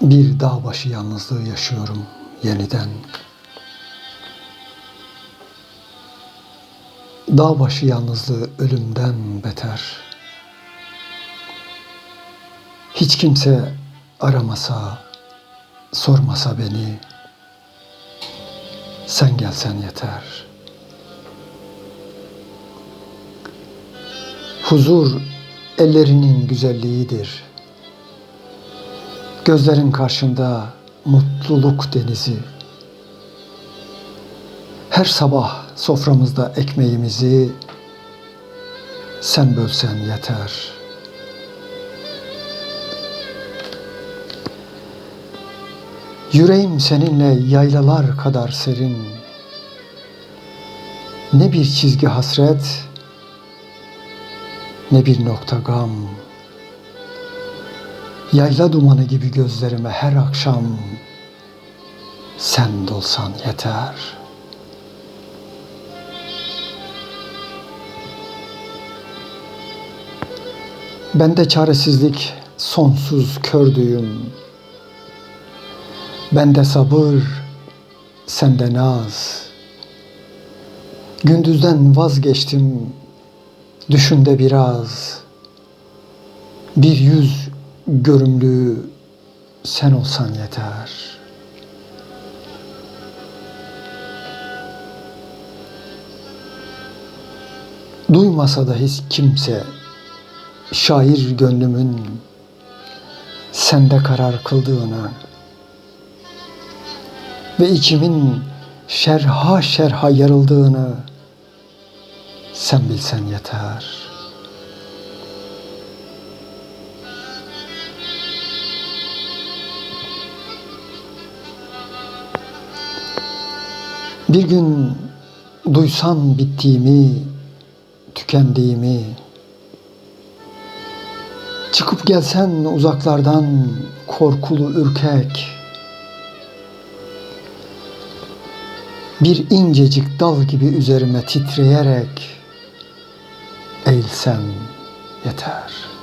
Bir dağ başı yalnızlığı yaşıyorum yeniden. Dağ başı yalnızlığı ölümden beter. Hiç kimse aramasa, sormasa beni. Sen gelsen yeter. Huzur ellerinin güzelliğidir. Gözlerin karşında mutluluk denizi. Her sabah soframızda ekmeğimizi sen bölsen yeter. Yüreğim seninle yaylalar kadar serin. Ne bir çizgi hasret, ne bir nokta gam. Yayla dumanı gibi gözlerime her akşam sen dolsan yeter. Bende çaresizlik sonsuz kördüğüm. Bende sabır, sende naz. Gündüzden vazgeçtim, düşünde biraz. Bir yüz görümlü sen olsan yeter. Duymasa da hiç kimse şair gönlümün sende karar kıldığını ve içimin şerha şerha yarıldığını sen bilsen yeter.'' Bir gün duysan bittiğimi, tükendiğimi, çıkıp gelsen uzaklardan korkulu ürkek, bir incecik dal gibi üzerime titreyerek eğilsen yeter.''